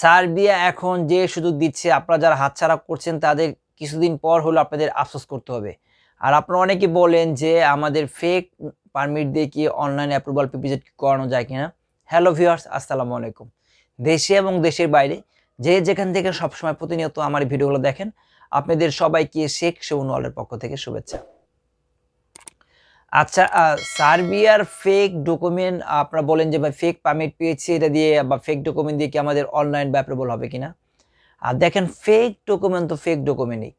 Serbia এখন যে সুযোগ দিচ্ছে, আপনারা যারা হাতছাড়া করছেন, তাদের কিছুদিন পর হলো আপনাদের আফসোস করতে হবে। আর আপনারা অনেকে বলেন যে, আমাদের ফেক পারমিট দিয়ে কি অনলাইন অ্যাপ্রুভাল পিপিজেড করানো যায় কিনা? হ্যালো ভিউয়ার্স আসসালামু আলাইকুম। দেশে এবং দেশের বাইরে যে যেখান থেকে সবসময় প্রতিনিয়ত আমার ভিডিওগুলো দেখেন, আপনাদের সবাইকে শেখ সৌনওয়ালের পক্ষ থেকে শুভেচ্ছা। আচ্ছা সার্বিয়ার ফেক ডকুমেন্ট আপনারা বলেন যে, ভাই ফেক পারমিট পেয়েছি, এটা দিয়ে, বা ফেক ডকুমেন্ট দিয়ে কি আমাদের অনলাইন বা হবে কিনা? আর দেখেন ফেক ডকুমেন্ট তো ফেক ডকুমেন্টই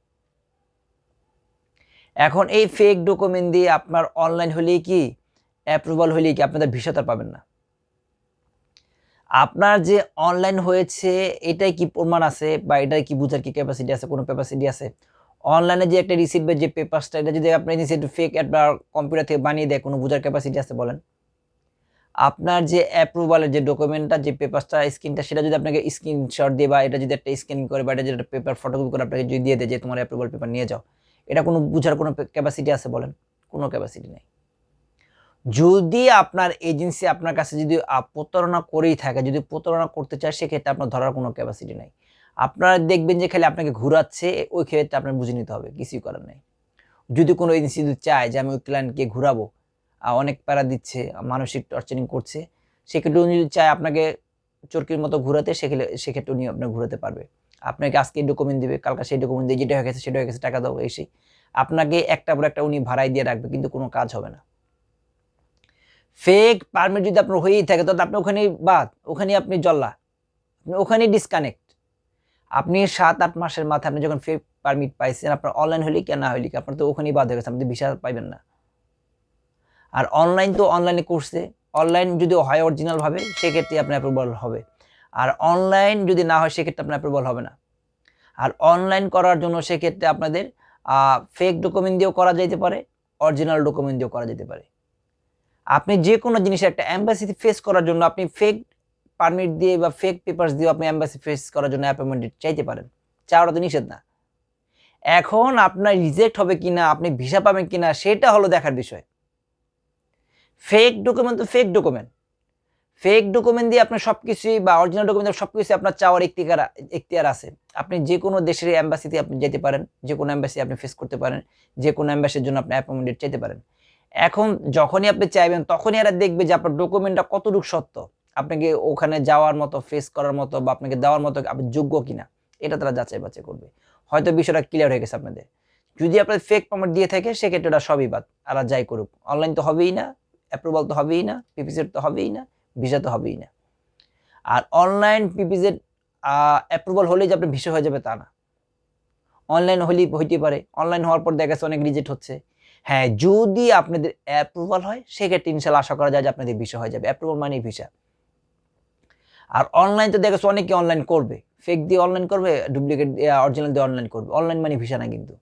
এখন এই ফেক ডকুমেন্ট দিয়ে আপনার অনলাইন হলেই কি অ্যাপ্রুভাল হলেই কি, আপনাদের ভিসাটা পাবেন না। আপনার যে অনলাইন হয়েছে, এটাই কি প্রমাণ আছে, বা এটাই কি বুঝার কি ক্যাপাসিটি আছে, কোনো ক্যাপাসিটি আছে? অনলাইনে যে একটা রিসিট বা যে পেপারসটা এটা যদি আপনি রিসিট ফেক আপনার কম্পিউটার থেকে বানিয়ে দেয়, কোনো বুঝার ক্যাপাসিটি আছে বলেন? আপনার যে অ্যাপ্রুভালের যে ডকুমেন্টটা যে পেপারসটা স্ক্রিনটা সেটা যদি আপনাকে স্ক্রিনশট দিয়ে বা এটা যদি একটা স্ক্যান করে বা এটা যদি একটা পেপার ফটোকপি করে আপনাকে যদি দিয়ে দেয় যে তোমার অ্যাপ্রুভাল পেপার নিয়ে যাও, এটা কোনো বুঝার কোনো ক্যাপাসিটি আছে বলেন? কোনো ক্যাপাসিটি নেই। যদি আপনার এজেন্সি আপনার কাছে যদি প্রতারণা করেই থাকে, যদি প্রতারণা করতে চায়, সেক্ষেত্রে আপনার ধরার কোনো ক্যাপাসিটি নেই। আপনারা দেখবেন যে খালি আপনাকে ঘুরাচ্ছে, ওই ক্ষেত্রে আপনার বুঝে নিতে হবে, কিছুই করার নেই। যদি কোনো যদি চায় যে আমি ওই ক্লায়েন্টকে ঘুরাবো অনেক প্যারা দিচ্ছে, মানসিক টর্চারিং করছে, সেক্ষেত্রে উনি যদি চায় আপনাকে চরকির মতো ঘুরাতে সেক্ষেত্রে সেক্ষেত্রে উনি আপনার ঘুরাতে পারবে। আপনাকে আজকে ডকুমেন্ট দিবে, কালকে সেই ডকুমেন্ট দিয়ে যেটা হয়ে গেছে, সেটা হয়ে গেছে, টাকা দাও এসে আপনাকে একটা পর একটা উনি ভাড়াই দিয়ে রাখবে, কিন্তু কোনো কাজ হবে না। ফেক পারমিট যদি আপনার হয়েই থাকে, তাহলে আপনি ওখানেই বাদ, ওখানেই আপনি জল্লা। আপনি ওখানেই ডিসকানেক্ট আপনি সাত, আট মাসের মাথায় আপনি যখন ফেক পারমিট পাইছেন, আপনার অনলাইন হলে কি না হলে কি? আপনার তো ওখানেই বাদ হয়ে গেছে, আপনি ভিসা পাইবেন না। আর অনলাইন তো অনলাইনে করছে অনলাইন যদি হয় অরিজিনালভাবে সেক্ষেত্রে আপনার অ্যাপ্রুভাল হবে। আর অনলাইন যদি না হয়, সেক্ষেত্রে আপনার অ্যাপ্রুভাল হবে না। আর অনলাইন করার জন্য সেক্ষেত্রে আপনাদের ফেক ডকুমেন্ট দিয়েও করা যেতে পারে অরিজিনাল ডকুমেন্ট দিয়েও করা যেতে পারে। আপনি যে কোনো জিনিসের একটা অ্যাম্বাসিতে ফেস করার জন্য আপনি ফেক পারমিট দিয়ে বা ফেক পেপারস দিয়ে আপনি অ্যাম্বাসি ফেস করার জন্য অ্যাপয়েন্টমেন্ট চাইতে পারেন। চাওয়াটা তো নিষেধ না। এখন আপনার রিজেক্ট হবে কিনা, আপনি ভিসা পাবেন কিনা, সেটা হলো দেখার বিষয়। ফেক ডকুমেন্ট তো ফেক ডকুমেন্ট ফেক ডকুমেন্ট দিয়ে আপনার সব কিছুই বা অরিজিনাল ডকুমেন্ট সব কিছুই আপনার চাওয়ার এখতিয়ার এখতিয়ার আছে। আপনি যে কোনো দেশের অ্যাম্বাসিতে আপনি যেতে পারেন, যে কোনো অ্যাম্বাসি আপনি ফেস করতে পারেন, যে কোনো অ্যাম্বাসির জন্য আপনি অ্যাপয়েন্টমেন্ট চাইতে পারেন। এখন যখনই আপনি চাইবেন, তখনই এরা দেখবে যে আপনার ডকুমেন্টটা কতটুকু সত্য। আপনাকে ওখানে যাওয়ার মতো ফেস করার মতো বা আপনাকে দেওয়ার মতো আপনি যোগ্য কিনা, এটা তারা যাচাই বাছাই করবে। হয়তো বিষয়টা ক্লিয়ার হয়ে গেছে আপনাদের। যদি আপনার ফেক পারমিট দিয়ে থাকে, সেক্ষেত্রে ওটা সবই বাদ আর যাই করুক। অনলাইন তো হবেই না অ্যাপ্রুভাল তো হবেই না পিপিজেড তো হবেই না ভিসা তো হবেই না। আর অনলাইন পিপিজেড অ্যাপ্রুভাল হলেই যে আপনার ভিসা হয়ে যাবে তা না। অনলাইন হলেই হইতে পারে। অনলাইন হওয়ার পর দেখা যাচ্ছে অনেক রিজেক্ট হচ্ছে। হ্যাঁ যদি আপনাদের অ্যাপ্রুভাল হয়, সেক্ষেত্রে ইনশাল্লাহ আশা করা যায় যে আপনাদের ভিসা হয়ে যাবে। অ্যাপ্রুভাল মানেই ভিসা আর অনলাইন তো দেখেছ অনেকে অনলাইন করবে। ফেক দিয়ে অনলাইন করবে ডুপ্লিকেট অরিজিনাল দিয়ে অনলাইন করবে। অনলাইন মানে ভিসা না কিন্তু।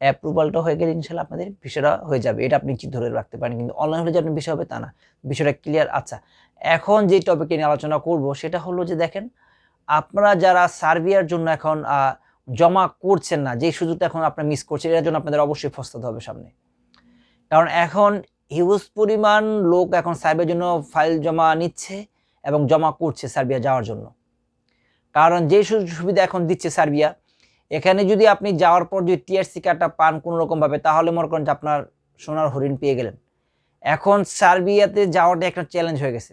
অ্যাপ্রুভালটা হয়ে গেলে ইনশাল্লাহ আপনাদের ভিসাটা হয়ে যাবে। এটা আপনি ধরে রাখতে পারেন, কিন্তু অনলাইন হলে যে আপনার বিষয় হবে তা না। বিষয়টা ক্লিয়ার আচ্ছা। এখন যে টপিকে নিয়ে আলোচনা করব, সেটা হলো যে দেখেন, আপনারা যারা সার্বিয়ার জন্য এখন জমা করছেন না যে সুযোগটা এখন আপনারা মিস করছেন, এটার জন্য আপনাদের অবশ্যই ফস্তাতে হবে সামনে। কারণ এখন হিউজ পরিমাণ লোক এখন সার্বিয়ার জন্য ফাইল জমা নিচ্ছে। এবং জমা করছে সার্বিয়া যাওয়ার জন্য। কারণ যে সুযোগ সুবিধা এখন দিচ্ছে সার্বিয়া, এখানে যদি আপনি যাওয়ার পর যদি টিআরসি কার্ডটা পান কোনো রকমভাবে তাহলে মনে করেন যে আপনার সোনার হরিণ পেয়ে গেলেন। এখন সার্বিয়াতে যাওয়াটা একটা চ্যালেঞ্জ হয়ে গেছে।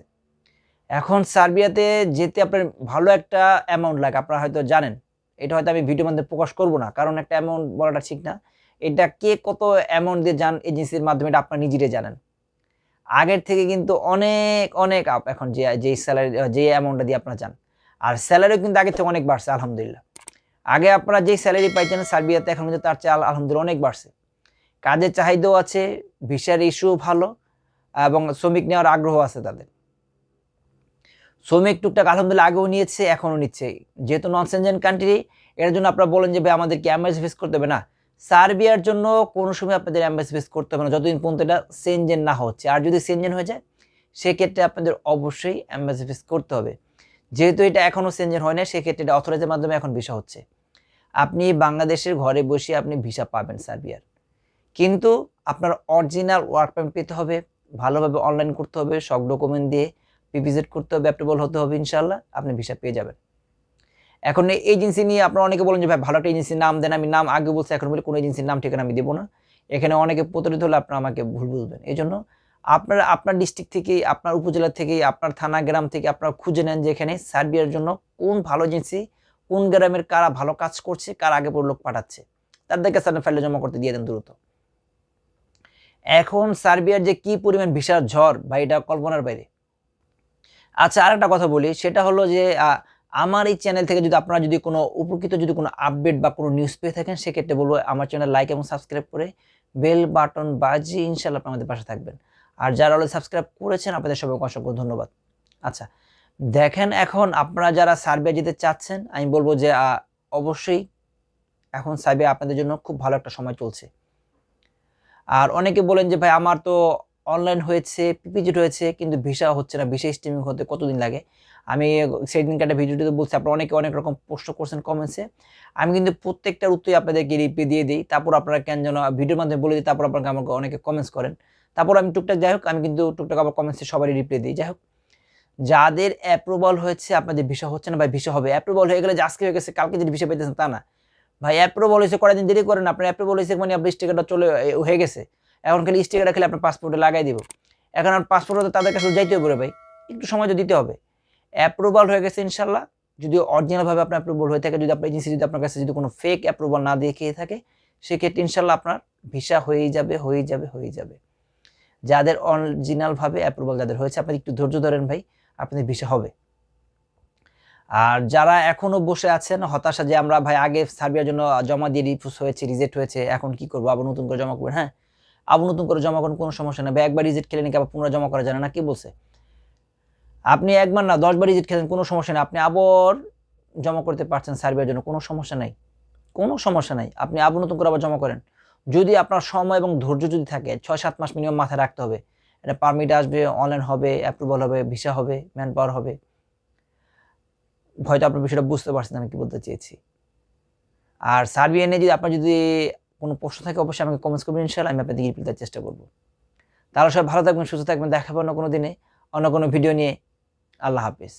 এখন সার্বিয়াতে যেতে আপনার ভালো একটা অ্যামাউন্ট লাগে, আপনারা হয়তো জানেন। এটা হয়তো আমি ভিডিওর মধ্যে প্রকাশ করব না, কারণ একটা অ্যামাউন্ট বলাটা ঠিক না। এটা কে কত অ্যামাউন্ট দিয়ে যান এজেন্সির মাধ্যমে, এটা আপনার নিজেরাই জানেন। আগের থেকে কিন্তু অনেক অনেক আপ এখন যে যে স্যালারি যে অ্যামাউন্টটা দিয়ে আপনারা যান আর স্যালারিও কিন্তু আগের থেকে অনেক বাড়ছে, আলহামদুলিল্লাহ। আগে আপনারা যেই স্যালারি পাইছেন সার্বিয়াতে এখন কিন্তু তার চেয়ে আল- আলহামদুলিল্লাহ অনেক বাড়ছে। কাজের চাহিদাও আছে ভিসার ইস্যুও ভালো, এবং শ্রমিক নেওয়ার আগ্রহ আছে তাদের। শ্রমিক টুকটাক আলহামদুলিল্লাহ আগেও নিয়েছে, এখনও নিচ্ছে। যেহেতু নন সেনজেন কান্ট্রি এর জন্য আপনারা বলেন যে, ভাই, আমাদেরকে অ্যাম্বাসি ফেস করতে হবে। না সার্বিয়ার জন্য কোনো সময় আপনাদের অ্যাম্বাসি ফেস করতে হবে না, যতদিন পর্যন্ত এটা সেনজেন না হচ্ছে। আর যদি সেনজেন হয়ে যায়, সেক্ষেত্রে আপনাদের অবশ্যই অ্যাম্বাসি ফেস করতে হবে। যেহেতু এটা এখনও সেনজেন হয় না সেক্ষেত্রে এটা অথরাইজের মাধ্যমে এখন ভিসা হচ্ছে। আপনি বাংলাদেশের ঘরে বসে আপনি ভিসা পাবেন সার্বিয়ার। কিন্তু আপনার অরিজিনাল ওয়ার্ক পারমিট পেতে হবে, ভালোভাবে অনলাইন করতে হবে, সব ডকুমেন্ট দিয়ে ভিজিট করতে হবে অ্যাপ্রুভাল হতে হবে ইনশাল্লাহ আপনি ভিসা পেয়ে যাবেন। এখন এজেন্সি নিয়ে আপনারা অনেকে বলেন যে, ভাই, ভালো একটা এজেন্সির নাম দেন, আমি নাম আগে বলছি, এখন বলে, কোনো এজেন্সির নাম ঠিকানা আমি দেবো না। এখানে অনেকে প্রতারিত হলে আপনারা আমাকে ভুল বুঝবেন। এই জন্য আপনারা, আপনার ডিস্ট্রিক্ট থেকে, আপনার উপজেলা থেকে, আপনার থানা, গ্রাম থেকে আপনারা খুঁজে নেন যে, এখানে সার্বিয়ার জন্য কোন ভালো এজেন্সি কোন গ্রামের কারা ভালো কাজ করছে, কার আগে পর লোক পাঠাচ্ছে। তাদের কাছে ফাইলে জমা করতে দিয়ে দেন দ্রুত। এখন সার্বিয়ার যে কি পরিমাণ ভিসার ঝড় বা এটা কল্পনার বাইরে। আচ্ছা আর একটা কথা বলি, সেটা হলো যে আমার এই চ্যানেল থেকে যদি আপনারা যদি কোনো উপকৃত যদি কোনো আপডেট বা কোনো নিউজ পেয়ে থাকেন, সেক্ষেত্রে বলব আমার চ্যানেল লাইক এবং সাবস্ক্রাইব করে বেল বাটন বাজিয়ে ইনশাল্লাহ আপনারা আমাদের পাশে থাকবেন। আর যারা অলরেডি সাবস্ক্রাইব করেছেন, আপনাদের সবাইকে অসংখ্য ধন্যবাদ। আচ্ছা দেখেন এখন আপনারা যারা সার্বিয়া যেতে চাচ্ছেন, আমি বলব যে অবশ্যই এখন সার্বিয়া আপনাদের জন্য খুব ভালো একটা সময় চলছে। আর অনেকে বলেন যে, ভাই, আমার তো অনলাইন হয়েছে পিপিজিট হয়েছে কিন্তু ভিসা হচ্ছে না ভিসা স্ট্রিমিং হতে কতদিন লাগে? আমি সেই দিনকে একটা ভিডিওতে বলছি, আপনারা অনেকে অনেক রকম প্রশ্ন করছেন কমেন্টসে আমি কিন্তু প্রত্যেকটার উত্তরই আপনাদেরকে রিপ্লাই দিয়ে দিই, তারপর আপনারা কেন যেন ভিডিওর মাধ্যমে বলে দিই, তারপর আপনাকে আমাকে অনেকে কমেন্টস করেন। তারপর আমি টুকটাক, যাই হোক, আমি কিন্তু টুকটাক আবার কমেন্টসে সবারই রিপ্লাই দিই, যাই হোক। যাদের অ্যাপ্রুভাল হয়েছে, আপনাদের ভিসা হচ্ছে না, ভাই ভিসা হবে। অ্যাপ্রুভাল হয়ে গেলে যে আজকে হয়ে গেছে, কালকে যদি ভিসা পেতেছেন তা না। ভাই অ্যাপ্রুভাল হয়েছে কয়েকদিন দেরি করেন? আপনার অ্যাপ্রুভাল হয়েছে মানে আপনার স্টিকারটা চলে হয়ে গেছে। এখন খালি স্টিকারটা খেলে আপনার পাসপোর্টে লাগাই দিব। এখন আর পাসপোর্ট হতে তাদের কাছে যাইতে হবে ভাই, একটু সময় তো দিতে হবে। অ্যাপ্রুভাল হয়ে গেছে ইনশাল্লাহ যদি অরিজিনালভাবে আপনার অ্যাপ্রুভাল হয়ে থাকে, যদি আপনার এজেন্সি যদি আপনার কাছে যদি কোনো ফেক অ্যাপ্রুভাল না দেখিয়ে থাকে, সেক্ষেত্রে ইনশাল্লাহ আপনার ভিসা হয়েই যাবে হয়েই যাবে হয়েই যাবে। যাদের অরিজিনালভাবে অ্যাপ্রুভাল যাদের হয়েছে আপনি একটু ধৈর্য ধরেন ভাই, আপনাদের ভিসা হবে। আর যারা এখনও বসে আছেন, হতাশা যে আমরা ভাই আগে সার্বিয়ার জন্য জমা দিয়ে রিফিউজ হয়েছে রিজেক্ট হয়েছে, এখন কি করব? আবার নতুন করে জমা করবেন হ্যাঁ? আবার নতুন করে জমা করেন, কোনো সমস্যা নেই। ভাই, একবার রিজেক্ট খেলে নাকি আবার পুনরায় জমা করা যায় না কি বলছে? আপনি একবার না দশবার রিজেক্ট খেলেন, কোনো সমস্যা নেই। আপনি আবার জমা করতে পারছেন সার্বিয়ার জন্য, কোনো সমস্যা নাই। কোনো সমস্যা নাই। আপনি আবার নতুন করে আবার জমা করেন। যদি আপনার সময় এবং ধৈর্য যদি থাকে, ছয় সাত মাস মিনিমাম মাথায় রাখতে হবে। এটা পারমিট আসবে অনলাইন হবে অ্যাপ্রুভাল হবে ভিসা হবে ম্যান পাওয়ার হবে। হয়তো আপনার বিষয়টা বুঝতে পারছেন আমি কি বলতে চেয়েছি। আর সার্বিয়া নিয়ে যদি আপনার যদি কোনো প্রশ্ন থাকে অবশ্যই আমাকে কমেন্টস করবেন ইনশাল্লাহ আমি আপনাদের রিপ্লাই দেওয়ার চেষ্টা করব। তাহলে সবাই ভালো থাকবেন, সুস্থ থাকবেন, দেখা পাবেন অন্য কোনো দিনে, অন্য কোনো ভিডিও নিয়ে। আল্লাহ হাফিজ।